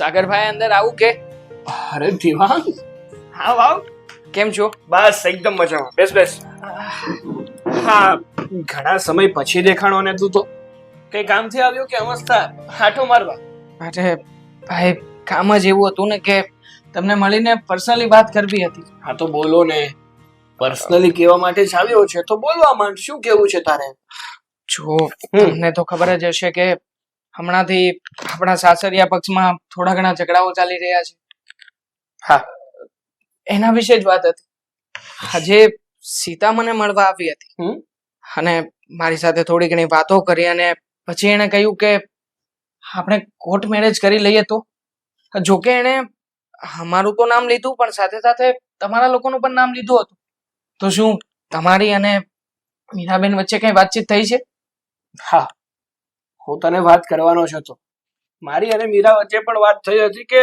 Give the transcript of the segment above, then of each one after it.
સાગરભાઈ અંદર આવું કે? અરે દિવાંગ હા વાવ. કેમ છો? બસ એકદમ મજામાં. બેસ બેસ. હા ઘણા સમય પછી દેખાણો ને તું તો. કઈ કામથી આવ્યો કે અમસ્તા હાટો મારવા. અરે ભાઈ કામ જ એવું હતું ને કે તમને મળીને પર્સનલી વાત કરવી હતી. હા તો બોલો ને. પર્સનલી કહેવા માટે જ આવ્યો છે તો બોલવા માંડ. શું કેવું છે તારે? જો તમને તો ખબર જ હશે કે હમણાંથી આપણા સાસરિયા પક્ષમાં થોડા ઘણા ઝઘડાઓ ચાલી રહ્યા છે. હા. એના વિશે જ વાત હતી. આજે સીતા મને મળવા આવી હતી? અને મારી સાથે થોડી ઘણી વાતો કરી અને પછી એણે કહ્યું કે આપણે કોર્ટ મેરેજ કરી લઈએ તો. જોકે એણે અમારું તો નામ લીધું પણ સાથે સાથે તમારા લોકોનું પણ નામ લીધું હતું. તો શું તમારી અને મીરાબેન વચ્ચે કઈ વાતચીત થઈ છે? હા. હું તને વાત કરવાનો જ હતો. મારી અને મીરા વચ્ચે પણ વાત થઈ હતી કે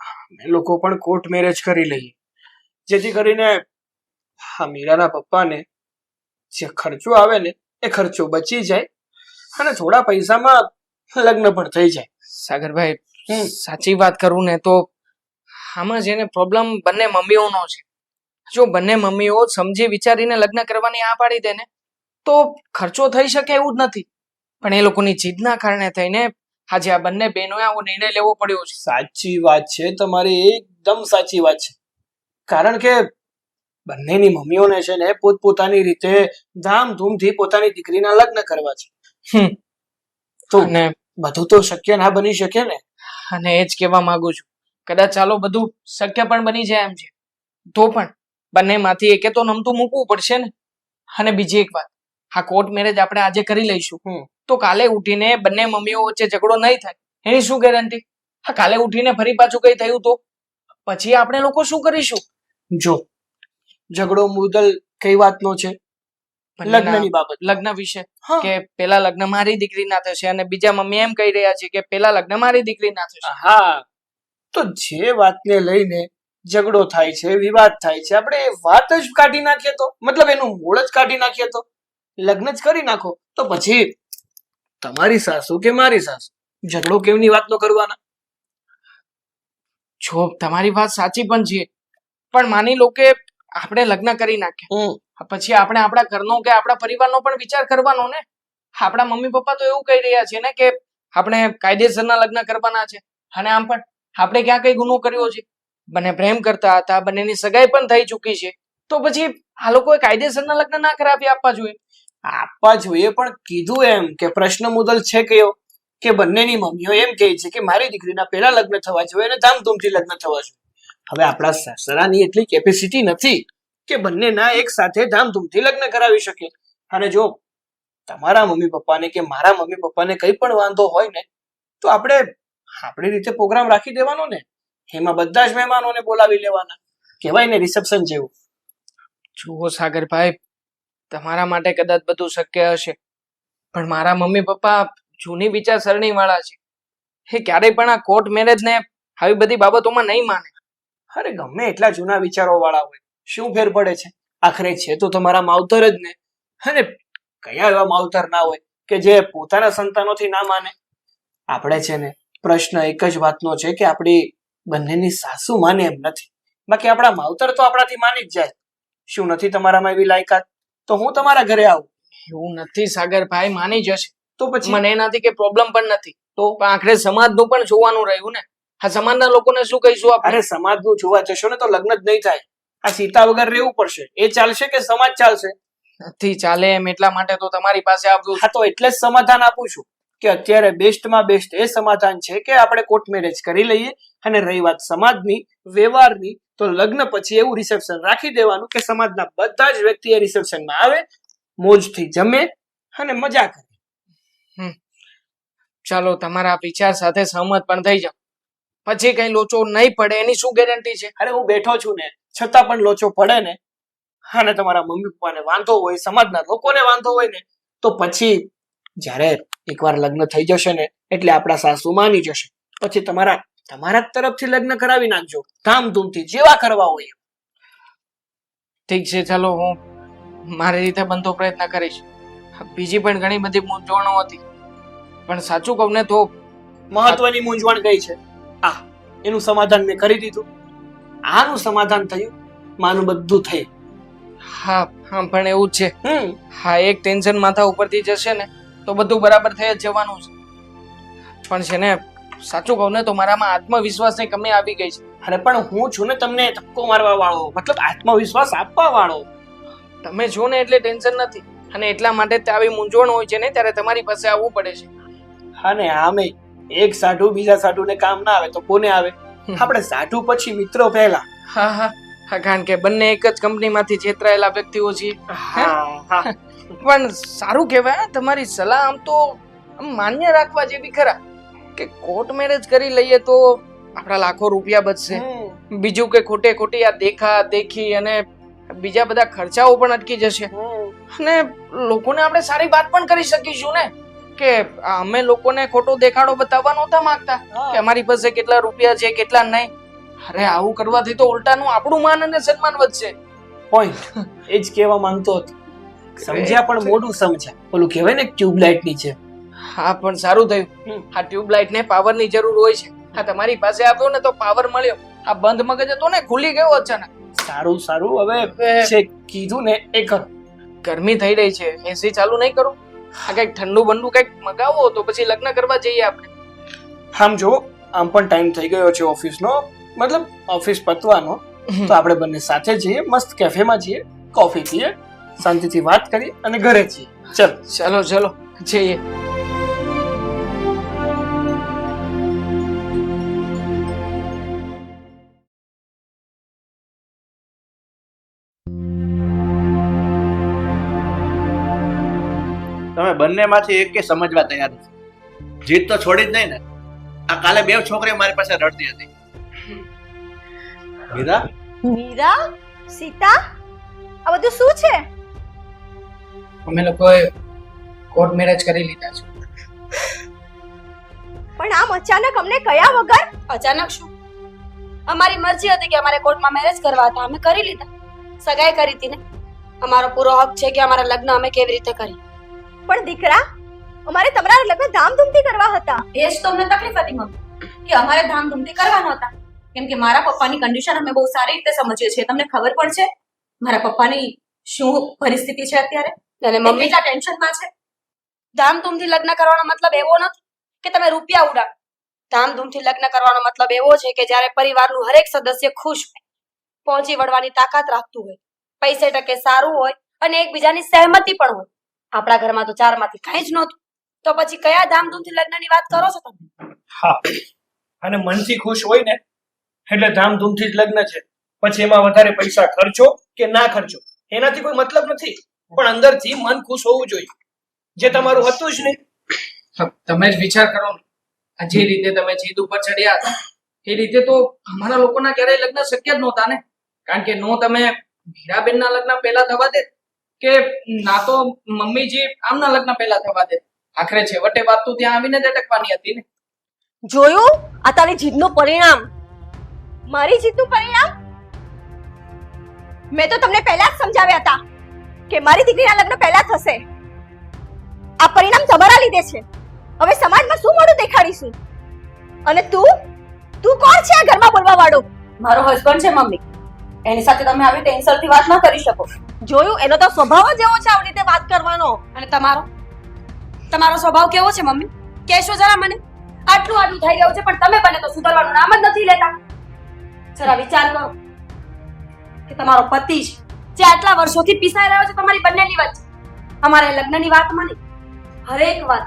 અમે લોકો પણ કોર્ટ મેરેજ કરી લઈએ. જેથી કરીને હા મીરાના પપ્પાને જે ખર્ચો આવે ને એ ખર્ચો બચી જાય અને થોડા પૈસામાં લગ્ન પણ થઈ જાય. સાગરભાઈ હમ. સાચી વાત કરું ને તો આમાં જેને પ્રોબ્લેમ બંને મમ્મીઓનો છે. જો બંને મમ્મીઓ સમજી વિચારીને લગ્ન કરવાની આ પાડી દે ને તો ખર્ચો થઈ શકે એવું જ નથી. પણ એ લોકોની જીદના કારણે થઈને આજે આ બંને બહેનોએ આવો નિર્ણય લેવો પડ્યો છે. સાચી વાત છે તમારી એકદમ સાચી વાત છે. કારણ કે બંનેની મમ્મીઓને છે ને પોતપોતાની રીતે ધામધૂમથી પોતાની દીકરીના લગ્ન કરવા છે. તો ને બધું તો શક્ય ના બની શકે ને? અને એ જ કહેવા માંગુ છું. કદાચ ચાલો બધું શક્ય પણ બની જાય એમ છે. તો પણ બંનેમાંથી એકે તો નમતું મૂકવું પડશે ને? અને બીજી એક વાત. આ કોર્ટ મેરેજ આપણે આજે કરી લઈશું. તો કાલે ઉઠીને બંને મમ્મીઓ વચ્ચે ઝઘડો નહીં થાય. એની શું ગેરંટી હા કાલે ઉઠીને ફરી પાછું કઈ થયું તો? પછી આપણે લોકો શું કરીશું? જો ઝઘડો મુદલ કઈ વાતનો છે? લગ્નની બાબત. લગ્ન વિશે. હા. કે પેલા લગ્ન મારી દીકરીના થશે અને બીજા મમ્મી એમ કહી રહ્યા છે કે પેલા લગ્ન મારી દીકરી ના થશે. હા. તો જે વાતને લઈને ઝઘડો થાય છે વિવાદ થાય છે આપણે એ વાત જ કાઢી નાખીએ તો. મતલબ એનું મૂળ જ કાઢી નાખીએ તો. લગ્ન જ કરી નાખો તો પછી તમારી સાસુ કે મારી સાસુ? ઝઘડો કેમની વાતનો કરવાના? જો તમારી વાત સાચી પણ છે પણ માની લો કે આપણે લગ્ન કરી નાખ્યા. પછી આપણે આપણા ઘરનો કે આપણા પરિવારનો પણ વિચાર કરવાનો ને? આપણા મમ્મી પપ્પા તો એવું કહી રહ્યા છે ને કે આપણે કાયદેસરના લગ્ન કરવાના છે અને આમ પણ આપણે ક્યાં કઈ ગુનો કર્યો છે? બંને પ્રેમ કરતા હતા બંનેની સગાઈ પણ થઈ ચૂકી છે તો પછી આ લોકોએ કાયદેસરના લગ્ન ના કરાવી આપવા જોઈએ. આપવા જોઈએ, પણ કીધું એમ કે પ્રશ્ન મુદલ છે કયો? કે બંનેની મમ્મીઓ એમ કહે છે કે મારી દીકરીના પહેલા લગ્ન થવા જોઈએ અને ધામધૂમથી લગ્ન થવા જોઈએ. હવે આપણા સાસરાની એટલી કેપેસિટી નથી કે બંનેના એક સાથે ધામધૂમથી લગ્ન કરાવી શકે. અને જો તમારા મમ્મી પપ્પાને કે મારા મમ્મી પપ્પાને કંઈ પણ વાંધો હોય ને, તો આપણે આપણી રીતે પ્રોગ્રામ રાખી દેવાનો ને. એમાં બધા જ મહેમાનોને બોલાવી લેવાના. કહેવાય ને રિસેપ્શન જેવું. જુઓ સાગરભાઈ તમારા માટે કદાચ બધું શક્ય હશે. પણ મારા મમ્મી પપ્પા જૂની વિચારસરણી વાળા છે. એ ક્યારેય પણ આ કોર્ટ મેરેજ ને આવી બધી બાબતોમાં નહીં માને. અરે ગમે એટલા જૂના વિચારો વાળા હોય, શું ફેર પડે છે? આખરે છે તો તમારા માવતર જ ને. અને કયા એવા માવતર ના હોય કે જે પોતાના સંતાનોથી ના માને? આપણે છે ને, પ્રશ્ન એક જ વાતનો છે કે આપણી બંનેની સાસુ માને એમ નથી. બાકી આપણા માવતર તો આપણાથી માની જ જાય. શું નથી તમારામાં એવી લાયકાત? તો હું તમારા ઘરે આવું. એવું નથી સાગરભાઈ માની જશે. તો પછી? મને એનાથી કે પ્રોબ્લેમ પણ નથી. તો આખરે સમાજનું પણ જોવાનું રહ્યું ને. આ સમાજના લોકોને શું કહીશું આપણે? અરે સમાજનું જોવા જશો ને તો લગ્ન જ નહીં થાય. આ સીતા વગર રહેવું પડશે. એ ચાલશે કે સમાજ ચાલશે? નથી ચાલે એમ એટલા માટે તો તમારી પાસે આવ્યું હા તો એટલે જ સમાધાન આપું છું. કે અત્યારે બેસ્ટમાં બેસ્ટ એ સમાધાન છે કે આપણે કોર્ટ મેરેજ કરી લઈએ અને રહી વાત સમાજની વ્યવહારની તો લગ્ન પછી એવું રિસેપ્શન રાખી દેવાનું કે સમાજના બધા જ વ્યક્તિ એ રિસેપ્શનમાં આવે મોજથી જમે અને મજા કરે. ચાલો તમારા વિચાર સાથે સહમત પણ થઈ જાઓ. પછી કઈ લોચો નહીં પડે એની શું ગેરંટી છે? અરે હું બેઠો છું ને છતાં પણ લોચો પડે ને અને તમારા મમ્મી પપ્પાને વાંધો હોય સમાજના લોકોને વાંધો હોય ને તો પછી જ્યારે એકવાર લગ્ન થઈ જશે ને એટલે આપણા સાસુ માની જશે. પછી તમારા તમારા તરફથી લગ્ન કરાવી નાખજો. ધામધૂમથી જેવા કરવા હોય ઠીક છે ચાલો હું મારી રીતે બનતો પ્રયત્ન કરીશ. બીજી પણ ઘણી બધી મૂંઝવણો હતી. પણ સાચું કહું ને તો મહત્વની મૂંઝવણ કઈ છે? આ એનું સમાધાન મેં કરી દીધું. આનું સમાધાન થયું માનું બધું થયું. હા હા પણ એવું જ છે. હમ. હા એક ટેન્શન માથા ઉપરથી જશે ને તો બધું બરાબર થઈ જ જવાનું છે. પણ છે ને સાચું કહું ને તો મારામાં આત્મવિશ્વાસની કમી આવી ગઈ છે. અને પણ હું છું ને તમને ધક્કો મારવા વાળો મતલબ આત્મવિશ્વાસ આપવા વાળો. તમે છો ને એટલે ટેન્શન નથી. અને એટલા માટે જ આવી મૂંઝવણ હોય છે ને ત્યારે તમારી પાસે આવવું પડે છે. હા ને આમે એક સાઢુ બીજા સાઢુને કામ ના આવે તો કોને આવે? આપણે સાઢુ પછી મિત્રો પહેલા. હા હા. હા કારણ કે બંને એક જ કંપનીમાંથી છેતરાયેલા વ્યક્તિઓ છીએ. હા હા. પણ સારું કહેવાય તમારી સલાહ આમ તો માન્ય રાખવા જેવી ખરા. કે કોર્ટ મેરેજ કરી લઈએ તો આપણા લાખો રૂપિયા બચશે. બીજું કે ખોટે ખોટી આ દેખા દેખી અને બીજા બધા ખર્ચાઓ પણ અટકી જશે. અને લોકોને આપણે સારી વાત પણ કરી શકીશું ને? કે અમે લોકોને ખોટો દેખાડો બતાવવા નહોતા માંગતા. કે અમારી પાસે કેટલા રૂપિયા છે કેટલા નહીં. અરે આવું કરવાથી તો ઉલટાનું આપણું માન અને સન્માન વધશે. પોઈન્ટ એ જ કહેવા માંગતો હતો. સમજ્યા પણ મોડું સમજ્યા. ઓલું કહેવાય ને ટ્યુબલાઇટની છે હા પણ સારું થયું. આ ટ્યુબલાઇટ ને પાવરની જરૂર હોય છે. હા તમારી પાસે આવ્યો ને તો પાવર મળ્યો. આ બંધ મગજ હતો ને ખુલી ગયો અચાનક. સારું સારું. હવે છે કીધું ને એ કરો. ગરમી થઈ રહી છે. એસી ચાલુ નહીં કરું. આ કંઈક ઠંડુ બંડુ કંઈક મગાવો તો પછી લગ્ન કરવા જઈએ આપણે. આમ જો આમ પણ ટાઈમ થઈ ગયો છે ઓફિસનો. મતલબ ઓફિસ પતવાનો. તો આપણે બંને સાથે જઈએ મસ્ત કેફેમાં જઈએ કોફી પીએ શાંતિથી વાત કરી અને ઘરે જઈએ. ચલો. ચલો ચલો. જઈએ. બંનેમાંથી એક કે સમજવા તૈયાર નથી. જીત તો છોડી જ નહીં ને. આ કાલે બે છોકરીઓ મારી પાસે રડતી હતી. મીરા? મીરા? સીતા? આ બધું શું છે? અમે લોકોએ કોર્ટ મેરેજ કરી લીધા છે. પણ આમ અચાનક અમને કયા વગર? અચાનક શું? અમારી મરજી હતી કે અમારે કોર્ટમાં મેરેજ કરવા હતા. અમે કરી લીધા. સગાઈ કરી હતી ને. અમારો પૂરો હક છે કે અમારા લગ્ન અમે કેવી રીતે કરી પણ દીકરા અમારે તમારા લગ્ન ધામધૂમથી કરવા હતા. એ જ તો અમને તકલીફ હતી મમ્મી કે અમારે ધામધૂમથી કરવાના હતા કેમ કે મારા પપ્પાની કન્ડિશન અમે બહુ સારી રીતે સમજીએ છીએ. તમને ખબર પણ છે મારા પપ્પાની શું પરિસ્થિતિ છે અત્યારે? અને મમ્મી? એટલા ટેન્શનમાં છે? ધામધૂમથી લગ્ન કરવાનો મતલબ એવો નથી કે તમે રૂપિયા ઉડાડો. ધામધૂમથી લગ્ન કરવાનો મતલબ એવો છે કે જ્યારે પરિવારનું હરેક સદસ્ય ખુશ હોય પહોંચી વળવાની તાકાત રાખતું હોય પૈસે ટકે સારું હોય અને એકબીજાની સહેમતી પણ હોય આપણા ઘરમાં તો ચારમાંથી કઈ જ નહોતું. તો પછી કયા ધામધૂમથી લગ્નની વાત કરો છો તમે? હા. અને મનથી ખુશ હોય ને એટલે ધામધૂમથી જ લગ્ન છે. પછી એમાં વધારે પૈસા ખર્ચો કે ના ખર્ચો? એનાથી કોઈ મતલબ નથી. પણ અંદરથી મન ખુશ હોવું જોઈએ. જે તમારું હતું જ નહીં. તમે જ વિચાર કરો ને. આ જે રીતે તમે જીદ ઉપર ચડ્યા હતા એ રીતે તો અમારા લોકોના ક્યારેય લગ્ન શક્ય જ નહોતા ને. કારણ કે નો તમે મીરાબેનના લગ્ન પહેલા થવા દે. કે ના તો મમ્મીજી આમના લગ્ન પહેલા થવા દે. આખરે છેવટે વાત તો ત્યાં આવીને જ અટકવાની હતી ને. જોયું? આ તારી જીદનું પરિણામ. મારી જીદનું પરિણામ? મેં તો તમને પહેલા જ સમજાવ્યા હતા કે મારી દીકરીના લગ્ન પહેલા થશે. આ પરિણામ તમારા લીધે છે. હવે સમાજમાં શું મોડું દેખાડીશું? અને તું? તું કોણ છે આ ઘરમાં બોલવા વાળો મારો હસબન્ડ છે મમ્મી. એની સાથે તમે આવી ટેન્શનથી વાત ન કરી શકો. જોયું? એનો તો સ્વભાવ જ એવો છે આવી રીતે વાત કરવાનો. અને તમારો? તમારો સ્વભાવ કેવો છે, મમ્મી? કહેશો જરા મને. આટલું આટલું થઈ ગયું છે, પણ તમે બને તો સુધારવાનું નામ જ નથી લેતા. જરા વિચાર કરો કે તમારો પતિ છે, જે આટલા વર્ષોથી પીસાઈ રહ્યો છે તમારી બંનેની વચ્ચે. અમારે લગ્નની વાત માની હરેક વાત.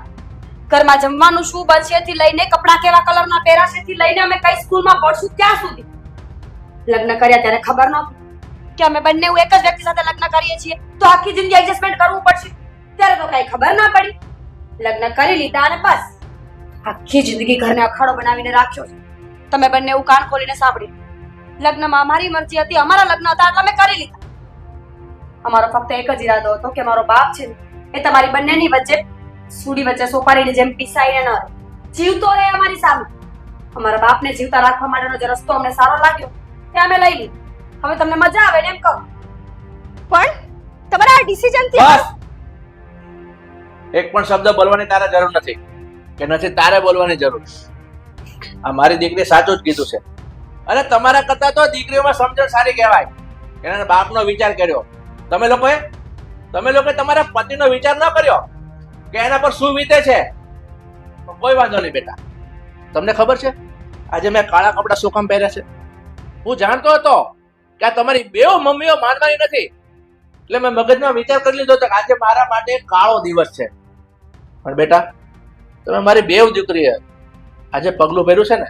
ઘરમાં જમવાનું શું બનશે થી લઈને કપડાં કેવા કલરના પહેરાશે થી લઈને અમે કઈ સ્કૂલમાં ભણશું ત્યાં સુધી. લગ્ન કર્યા ત્યારે ખબર નહોતી. કે અમે બંને એક જ વ્યક્તિ સાથે લગ્ન કરીએ છીએ, તો આખી જિંદગી એડજસ્ટમેન્ટ કરવું પડશે. ત્યારે તો કઈ ખબર ના પડી. લગ્ન કરી લીધા અને બસ. આખી જિંદગી ઘરને અખાડો બનાવીને રાખ્યો છે. તમે બંને એવું કાન ખોલીને સાંભળ્યું. લગ્નમાં અમારી મરજી હતી, અમારા લગ્ન હતા, એટલે અમે કરી લીધા. અમારો ફક્ત એક જ ઈરાદો હતો કે મારો બાપ છે એ તમારી બંનેની વચ્ચે સુડી વચ્ચે સોપારીને જેમ પીસાઈને ન રહે. જીવતો રહે અમારી સામે. અમારા બાપને જીવતા રાખવા માટેનો જે રસ્તો અમને સારો લાગ્યો, તે અમે લઈ લીધો. હવે તમને મજા આવે ને એમ કહો. પણ તમારા આ ડિસિઝનથી બસ. એક પણ શબ્દ બોલવાની તારે જરૂર નથી. કે નથી તારે બોલવાની જરૂર આ મારી દીકરી સાચું જ કીધું છે. અને તમારા કરતા તો દીકરીઓમાં સમજણ સારી કહેવાય. એના બાપનો વિચાર કર્યો. તમે લોકોએ તમે લોકોએ તમારા પતિનો વિચાર ન કર્યો કે એના પર શું વીતે છે? કોઈ વાંધો નહીં બેટા. તમને ખબર છે? આજે મેં કાળા કપડાં શું કામ પહેર્યા છે? હું જાણતો હતો કે આ તમારી બે મમ્મીઓ માનવાની નથી. એટલે મેં મગજમાં વિચાર કરી લીધો કે આજે મારા માટે કાળો દિવસ છે. પણ બેટા તમે મારી બેવ દીકરીએ આજે પગલું ભર્યું છે ને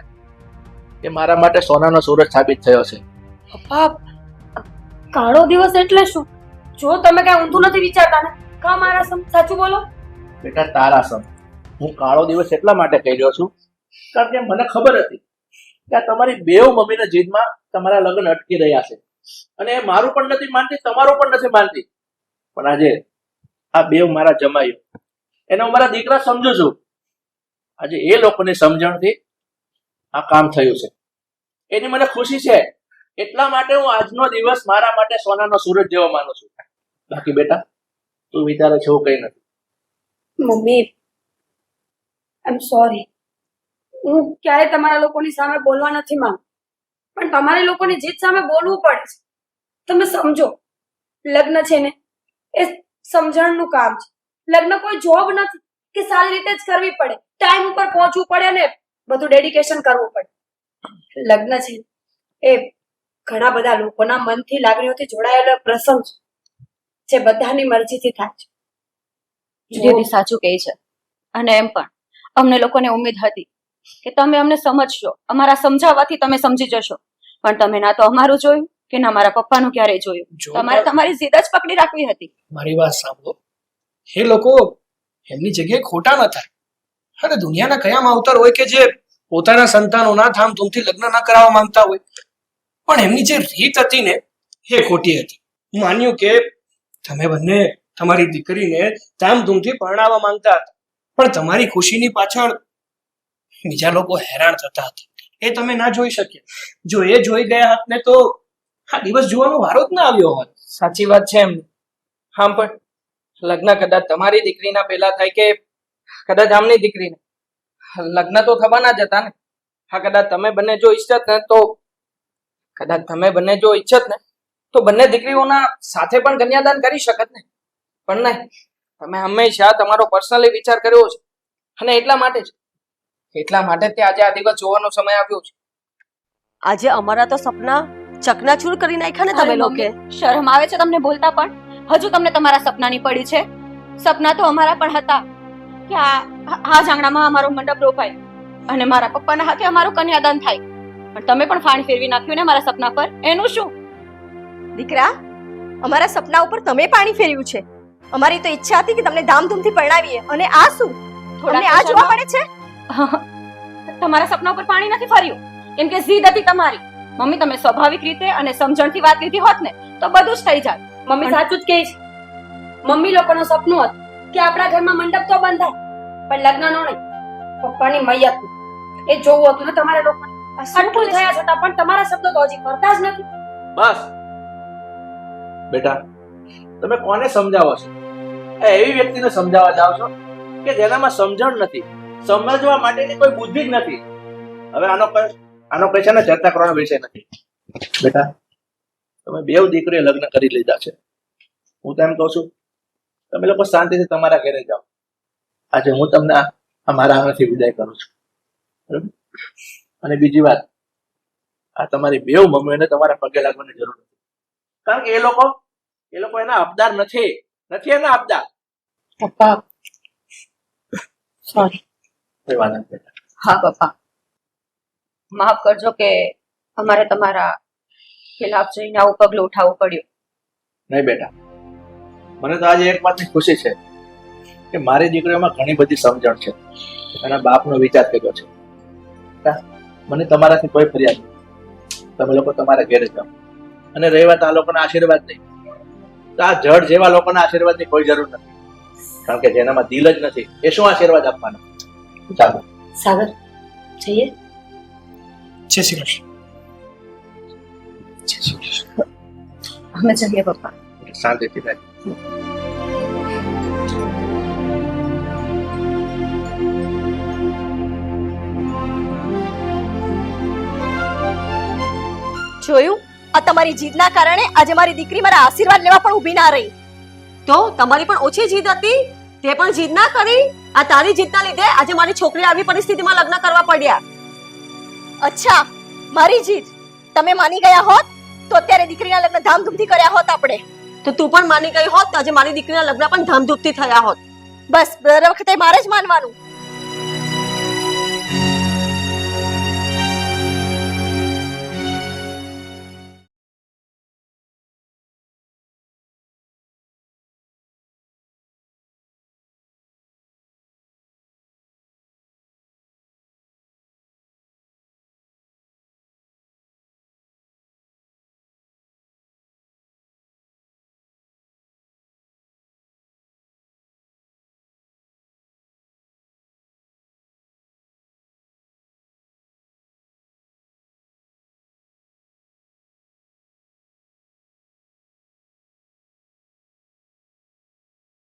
એ મારા માટે સોનાનો સૂરજ સાબિત થયો છે. પપ્પા કાળો દિવસ એટલે શું? જો તમે કઈ ઊંધું નથી વિચારતા ને કા મારા સમ? સાચું બોલો. બેટા તારા સમ. હું કાળો દિવસ એટલા માટે કહી રહ્યો છું કારણ કે મને ખબર હતી કે તમારી બેવ મમ્મીના જીદમાં તમારા લગ્ન અટકી રહ્યા છે. અને મારું પણ નથી માનતી, તમારું પણ નથી માનતી. પણ આજે આ બેવ મારા જમાયું. એને હું મારા દીકરા સમજુ છું. આજે એ લોકોની સમજણથી આ કામ થયું છે. એની મને ખુશી છે. એટલા માટે હું આજનો દિવસ મારા માટે સોનાનો સૂરજ જેવો માનું છું. બાકી બેટા, તું વિચારે છે એવું કઈ નથી. મમ્મી આઈ એમ સોરી હું ક્યારે તમારા લોકોની સામે બોલવા નથી માંગતી. પણ તમારે લોકોની જીત સામે બોલવું પડે છે. તમે સમજો, લગ્ન છે ને, એ સમજણનું કામ છે. લગ્ન કોઈ જોબ નથી કે સારી રીતે જ કરવી પડે. ટાઈમ ઉપર પહોંચવું પડે ને, બધું ડેડિકેશન કરવું પડે. લગ્ન છે એ ઘણા બધા લોકોના મનથી, લાગણીઓથી જોડાયેલો પ્રસંગ છે, જે બધાની મરજીથી થાય છે. સાચું કહે છે. અને એમ પણ, અમને લોકોને ઉમેદ હતી કે તમે અમને સમજશો. અમારા સમજાવવાથી તમે સમજી જશો. પણ તમે ના તો અમારું જોયું કે ના મારા પપ્પાનું ક્યારે જોયું? તમારે તમારી જીદ જ પકડી રાખવી હતી. મારી વાત સાંભળો. એ લોકો એમની જગ્યાએ ખોટા ન થાય. અરે દુનિયાના કયા માવતર હોય કે જે પોતાના સંતાનોના ધામધૂમથી લગ્ન ન કરાવવા માંગતા હોય? પણ એમની જે રીત હતી ને એ ખોટી હતી. હું માન્યું કે તમે બંને તમારી દીકરીને ધામધૂમથી પરણાવવા માંગતા હતા. પણ તમારી ખુશીની પાછળ બીજા લોકો હેરાન થતા હતા. એ તમે ના જોઈ શક્યા. જો એ જોઈ ગયા હોત ને તો આ દિવસ જોવાનો વારો જ ના આવ્યો હોત. સાચી વાત છે એમ. હા, પણ લગ્ન કદાચ તમારી દીકરીના પહેલા થાય કે કદાચ આમની દીકરીને. લગ્ન તો થવાના જ હતા ને. હા, કદાચ તમે બંને જો ઈચ્છત ને તો કદાચ તમે બંને જો ઈચ્છત ને તો બંને દીકરીઓના સાથે પણ કન્યાદાન કરી શકત ને. પણ નહીં, તમે હંમેશા તમારો પર્સનલી વિચાર કર્યો છે. અને એટલા માટે જ એટલા માટે તે આજે આ દિવસ જોવાનો સમય આવ્યો છે. આજે અમારા તો સપના ચકનાચૂર કરી નાખ્યા ને તમે લોકો. શરમ આવે છે તમને બોલતા પણ? હજુ તમને તમારા સપનાની પડી છે? સપના તો અમારા પણ હતા કે આ આ જ આંગણામાં અમારો મંડપ રોપાય અને મારા પપ્પાના હાથે અમારું કન્યાદાન થાય. પણ તમે પણ ફાણ ફેરવી નાખ્યું ને મારા સપના પર? એનું શું? દીકરા અમારા સપના ઉપર તમે પાણી ફેર્યું છે. અમારી તો ઈચ્છા હતી કે તમને ધામધૂમથી પરણાવીએ. અને આ શું? તમને આ જોવા મળે છે? તમારા સપના ઉપર પાણી નથી ફર્યું? કેમ કે જીદ હતી તમારી. મમ્મી તમે સ્વાભાવિક રીતે અને સમજણથી વાત લીધી હોત ને તો બધું જ થઈ જાય મમ્મી સાચું જ કહે છે. મમ્મી લોકોનું સપનું હતું કે આપણા ઘરમાં મંડપ તો બંધાય પણ લગ્નનો નહીં પપ્પાની મૈયત એ જોવું હતું ને તમારે લોકો આટલું થયા છતાં પણ તમારા શબ્દો તો હજી કરતા જ નથી. બસ. બેટા તમે કોને સમજાવો છો? એવી વ્યક્તિને સમજાવવા જાવ છો કે જેનામાં સમજણ નથી. સમજવા માટેની કોઈ બુદ્ધિ જ નથી. હવે આનો આનો કઈ છે ને ચર્ચા કરવાનો વિષય નથી. બેટા, તમે બે દીકરીએ લગ્ન કરી લીધા છે. હું તો એમ કહું છું, તમે લોકો શાંતિથી તમારા ઘરે જાઓ. આજે હું તમને આ મારા આંગણથી વિદાય કરું છું. અને બીજી વાત, આ તમારી બેવ મમ્મીઓને તમારા પગે લાગવાની જરૂર નથી. કારણ કે એ લોકો એ લોકો એના હકદાર નથી. નથી એના પપ્પા. સોરી બેટા. હા પપ્પા. માફ કરજો કે અમારે તમારા ખિલાફ જઈને આવું પગલું ઉઠાવવું પડ્યું. નહીં બેટા. મને તો આજે એક વાતની ખુશી છે કે મારી દીકરીઓમાં ઘણી બધી સમજણ છે. અને બાપનો વિચાર કર્યો છે. મને તમારાથી કોઈ ફરિયાદ નહીં તમે લોકો તમારા ઘેરે જાઓ. અને રહી વાત આ લોકોના આશીર્વાદ નહીં. તો આ જડ જેવા લોકોના આશીર્વાદની કોઈ જરૂર નથી. કારણ કે જેનામાં દિલ જ નથી એ શું આશીર્વાદ આપવાના? ચાલો સાગર જઈએ જય શ્રી કૃષ્ણ જય શ્રી કૃષ્ણ અમે જઈએ પપ્પા શાંતિથી થાય જોયું આ તમારી જીદના કારણે આજે મારી દીકરી મારા આશીર્વાદ લેવા પણ ઊભી ના રહી તો તમારી પણ ઓછી જીદ હતી તે પણ જીદ ના કરી આ તારી જીતના લીધે આજે મારી છોકરી આવી પરિસ્થિતિમાં લગ્ન કરવા પડ્યા. અચ્છા મારી જીત? તમે માની ગયા હોત તો અત્યારે દીકરીના લગ્ન ધામધૂમથી કર્યા હોત આપણે. તો તું પણ માની ગઈ હોત તો આજે મારી દીકરીના લગ્ન પણ ધામધૂમથી થયા હોત. બસ દર વખતે મારે જ માનવાનું.